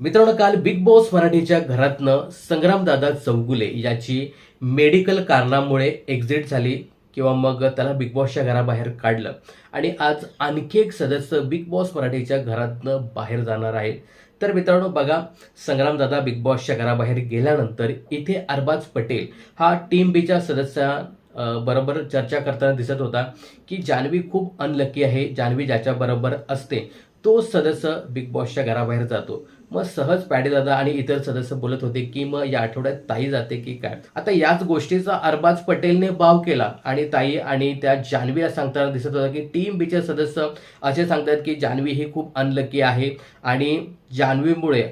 मित्रांनो काल big boss मराठीच्या घरातनं संग्रामदादा चौगुले याची मेडिकल कारणामुळे एक्झिट झाली किंवा मग त्याला बिग बॉसच्या घराबाहेर काढलं. आणि आज आणखी एक सदस्य बिग बॉस मराठीच्या घरातनं बाहेर जाणार आहे. तर मित्रांनो बघा संग्रामदादा बिग बॉसच्या घराबाहेर गेल्यानंतर इथे अरबाज पटेल हा टीम बीच्या सदस्या बरोबर चर्चा करताना दिसत होता की जान्हवी खूप अनलकी आहे. जान्हवी ज्याच्याबरोबर असते तो सदस्य बिग बॉसच्या घराबाहेर जातो. मग सहज पॅडेदादा आणि इतर सदस्य बोलत होते की मग या आठवड्यात ताई जाते की काय? आता याच गोष्टीचा अरबाज पटेलने बाव केला आणि ताई आणि त्या जान्हवीला सांगताना दिसत होता की टीम बीचे सदस्य असे सांगतात की जान्हवी ही खूप अनलकी आहे आणि जान्हवीमुळे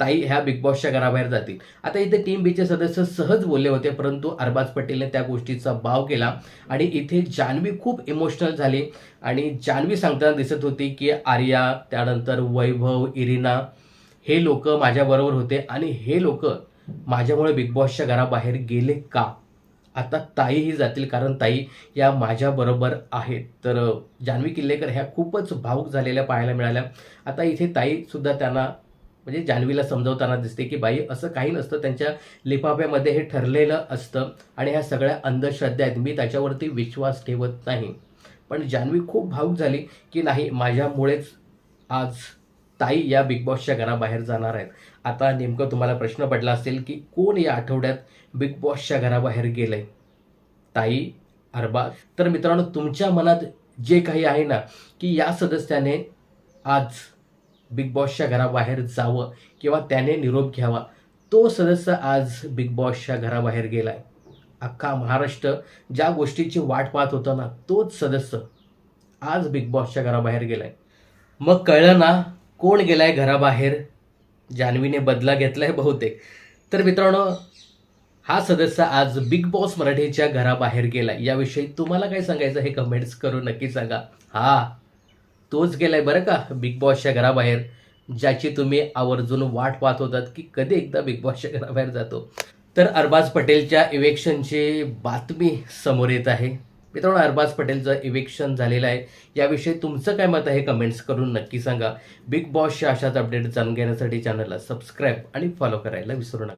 ताई ह्या बिग बॉसच्या घराबाहेर जातील. आता इथे टीम बीचे सदस्य सहज बोलले होते परंतु अरबाज पटेलने त्या गोष्टीचा बाव केला आणि इथे जान्हवी खूप इमोशनल झाली. आणि जान्हवी सांगताना दिसत होती की आर्या त्यानंतर वैभव इरिना हे लोक माझ्याबरोबर होते आणि हे लोक माझ्यामुळे बिग बॉसच्या घराबाहेर गेले का? आता ताईही जातील कारण ताई या माझ्याबरोबर आहेत. तर जान्हवी किल्लेकर ह्या खूपच भावूक झालेल्या पाहायला मिळाल्या. आता इथे ताईसुद्धा त्यांना म्हणजे जान्हवीला समजवताना दिसते की बाई असं काही नसतं. त्यांच्या लिफाफ्यामध्ये हे ठरलेलं असतं आणि ह्या सगळ्या अंधश्रद्धा आहेत मी त्याच्यावरती विश्वास ठेवत नाही. पण जान्हवी खूप भावूक झाली की नाही माझ्यामुळेच आज ताई या बिग बॉसच्या घराबाहेर जाणार आहेत. आता नेमकं तुम्हाला प्रश्न पडला असेल की कोण या आठवड्यात बिग बॉसच्या घराबाहेर गेलंय? ताई अरबाज तर मित्रांनो तुमच्या मनात जे काही आहे ना की या सदस्याने आज बिग बॉसच्या घराबाहेर जावं किंवा त्याने निरोप घ्यावा तो सदस्य आज बिग बॉसच्या घराबाहेर गेलाय. अख्खा महाराष्ट्र ज्या गोष्टीची वाट पाहत होता ना तोच सदस्य आज बिग बॉसच्या घराबाहेर गेलाय. मग कळलं ना कोण गेलाय घराबाहेर? जान्हवीने बदला घेतलाय बहुतेक. तर मित्रांनो हा सदस्य आज बिग बॉस मराठीच्या घराबाहेर गेलाय. याविषयी तुम्हाला काय सांगायचं हे कमेंट्स करून नक्की सांगा. हा तोच गेलाय बरं का बिग बॉसच्या घराबाहेर ज्याची तुम्ही आवर्जून वाट पाहत होतात की कधी एकदा बिग बॉसच्या घराबाहेर जातो. तर अरबाज पटेलच्या इवेक्शनची बातमी समोर येत आहे. मित्रांनो अरबाज पटेलचं इवेक्शन झालेलं आहे. याविषयी तुमचं काय मत आहे कमेंट्स करून नक्की सांगा. बिग बॉसच्या अशाच अपडेट जाणून घेण्यासाठी चॅनलला सबस्क्राईब आणि फॉलो करायला विसरू नका.